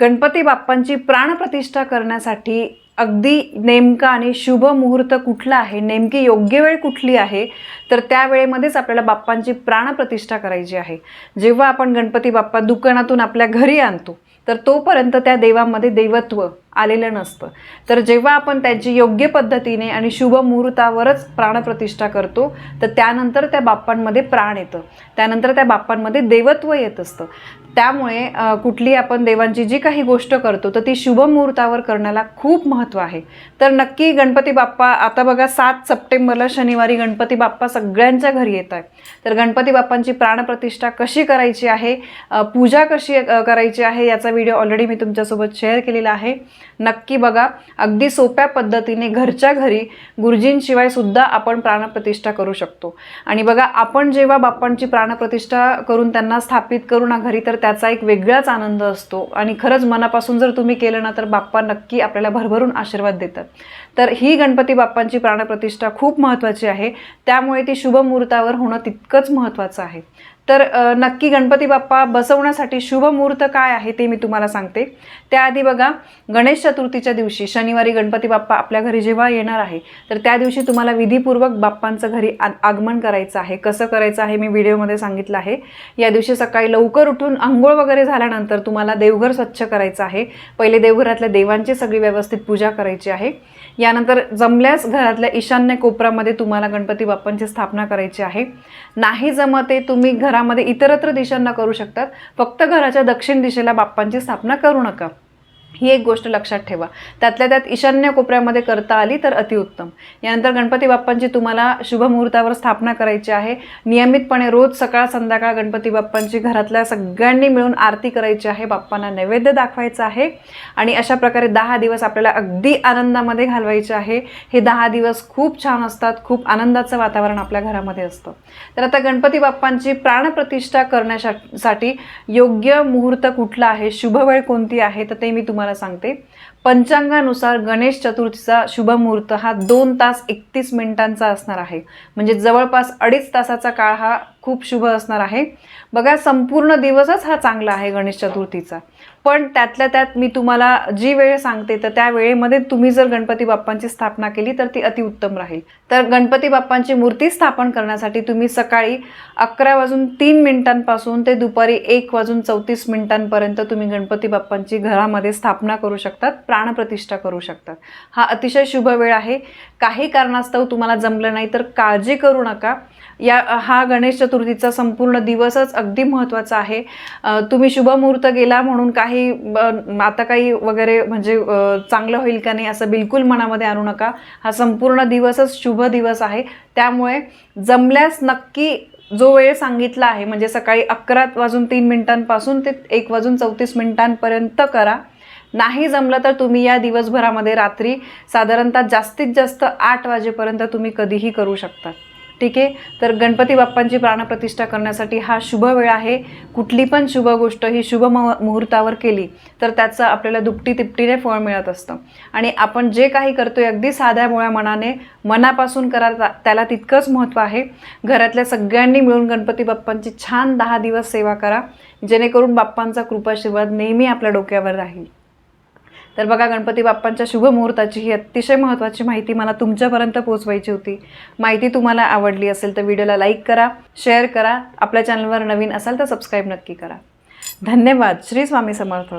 गणपती बाप्पांची प्राणप्रतिष्ठा करण्यासाठी अगदी नेमका आणि शुभ मुहूर्त कुठला आहे नेमकी योग्य वेळ कुठली आहे तर त्या वेळेमध्येच आपल्याला बाप्पांची प्राणप्रतिष्ठा करायची आहे. जेव्हा आपण गणपती बाप्पा दुकानातून आपल्या घरी आणतो तर तोपर्यंत त्या देवामध्ये देवत्व आलेलं नसतं. तर जेव्हा आपण त्यांची योग्य पद्धतीने आणि शुभ मुहूर्तावरच प्राणप्रतिष्ठा करतो तर त्यानंतर त्या बाप्पांमध्ये प्राण येतं. त्यानंतर त्या बाप्पांमध्ये देवत्व येत असतं. त्यामुळे कुठली आपण देवांची जी काही गोष्ट करतो तर ती शुभ मुहूर्तावर करण्याला खूप महत्त्व आहे. तर नक्की गणपती बाप्पा आता बघा सात सप्टेंबरला शनिवारी गणपती बाप्पा सगळ्यांच्या घरी येत आहे तर गणपती बाप्पांची प्राणप्रतिष्ठा कशी करायची आहे पूजा कशी करायची आहे याचा व्हिडिओ ऑलरेडी मी तुमच्यासोबत शेअर केलेला आहे. नक्की बघा. अगदी सोप्या पद्धतीने घरच्या घरी गुरुजींशिवाय सुद्धा आपण प्राणप्रतिष्ठा करू शकतो. आणि बघा आपण जेव्हा बाप्पांची प्राणप्रतिष्ठा करून त्यांना स्थापित करू ना घरी तर त्याचा एक वेगळाच आनंद असतो. आणि खरंच मनापासून जर तुम्ही केलं ना तर बाप्पा नक्की आपल्याला भरभरून आशीर्वाद देतात. तर ही गणपती बाप्पांची प्राणप्रतिष्ठा खूप महत्त्वाची आहे. त्यामुळे ती शुभ मुहूर्तावर होणं तितकंच महत्त्वाचं आहे. तर नक्की गणपती बाप्पा बसवण्यासाठी शुभ मुहूर्त काय आहे ते मी तुम्हाला सांगते. त्याआधी बघा गणेश चतुर्थीच्या दिवशी शनिवारी गणपती बाप्पा आपल्या घरी जेव्हा येणार आहे तर त्या दिवशी तुम्हाला विधीपूर्वक बाप्पांचं घरी आ- आगमन करायचं आहे. कसं करायचं आहे मी व्हिडिओमध्ये सांगितलं आहे. या दिवशी सकाळी लवकर उठून आंघोळ वगैरे झाल्यानंतर तुम्हाला देवघर स्वच्छ करायचं आहे. पहिले देवघरातल्या देवांची सगळी व्यवस्थित पूजा करायची आहे. यानंतर जमल्यास घरातल्या ईशान्य कोपरामध्ये तुम्हाला गणपती बाप्पांची स्थापना करायची आहे. नाही जमते तुम्ही घरामध्ये इतरत्र दिशांना करू शकतात. फक्त घराच्या दक्षिण दिशेला बाप्पांची स्थापना करू नका. ही एक गोष्ट लक्षात ठेवा. त्यातल्या त्यात ईशान्य कोपऱ्यामध्ये करता आली तर अतिउत्तम. यानंतर गणपती बाप्पांची तुम्हाला शुभ मुहूर्तावर स्थापना करायची आहे. नियमितपणे रोज सकाळ संध्याकाळ गणपती बाप्पांची घरातल्या सगळ्यांनी मिळून आरती करायची आहे. बाप्पांना नैवेद्य दाखवायचं आहे. आणि अशा प्रकारे दहा दिवस आपल्याला अगदी आनंदामध्ये घालवायचे आहे. हे दहा दिवस खूप छान असतात. खूप आनंदाचं वातावरण आपल्या घरामध्ये असतं. तर आता गणपती बाप्पांची प्राणप्रतिष्ठा करण्यासाठी योग्य मुहूर्त कुठला आहे? शुभ वेळ कोणती आहे? तर ते मी तुम्हाला सांगते. पंचांगानुसार गणेश चतुर्थीचा शुभ मुहूर्त हा दोन तास एकतीस मिनिटांचा असणार आहे. म्हणजे जवळपास अडीच तासाचा काळ हा खूप शुभ असणार आहे. बघा संपूर्ण दिवसच हा चांगला आहे गणेश चतुर्थीचा. पण त्यातल्या त्यात मी तुम्हाला जी वेळ सांगते तर त्या वेळेमध्ये तुम्ही जर गणपती बाप्पांची स्थापना केली तर ती अतिउत्तम राहील. तर गणपती बाप्पांची मूर्ती स्थापन करण्यासाठी तुम्ही सकाळी अकरा वाजून तीन मिनिटांपासून ते दुपारी एक वाजून चौतीस मिनिटांपर्यंत तुम्ही गणपती बाप्पांची घरामध्ये स्थापना करू शकतात प्राणप्रतिष्ठा करू शकतात. हा अतिशय शुभ वेळ आहे. काही कारणास्तव तुम्हाला जमलं नाही तर काळजी करू नका. या हा गणेश चतुर्थीचा संपूर्ण दिवसच अगदी महत्त्वाचा आहे. तुम्ही शुभ मुहूर्त गेला म्हणून काही ब- आता काही वगैरे म्हणजे चांगलं होईल का नाही असं बिलकुल मनामध्ये आणू नका. हा संपूर्ण दिवसच शुभ दिवस आहे. त्यामुळे जमल्यास नक्की जो वेळ सांगितला आहे म्हणजे सकाळी अकरा वाजून तीन मिनिटांपासून ते एक वाजून चौतीस मिनिटांपर्यंत करा. नाही जमलं तर तुम्ही या दिवसभरामध्ये रात्री साधारणतः जास्तीत जास्त आठ वाजेपर्यंत तुम्ही कधीही करू शकता. ठीक आहे? तर गणपती बाप्पांची प्राणप्रतिष्ठा करण्यासाठी हा शुभ वेळ आहे. कुठली पण शुभ गोष्ट ही शुभ मुहूर्तावर केली तर त्याचं आपल्याला दुपटी तिपटीने फळ मिळत असतं. आणि आपण जे काही करतोय अगदी साध्या मुळ्या मनाने मनापासून करा त्याला तितकंच महत्त्व आहे. घरातल्या सगळ्यांनी मिळून गणपती बाप्पांची छान दहा दिवस सेवा करा. जेणेकरून बाप्पांचा कृपाशीर्वाद नेहमी आपल्या डोक्यावर राहील. तर बघा गणपती बाप्पांच्या शुभ मुहूर्ताची ही अतिशय महत्त्वाची माहिती मला तुमच्यापर्यंत पोहोचवायची होती. माहिती तुम्हाला आवडली असेल तर व्हिडिओला लाईक करा शेअर करा आपल्या चॅनलवर नवीन असाल तर सबस्क्राईब नक्की करा. धन्यवाद. श्री स्वामी समर्थ.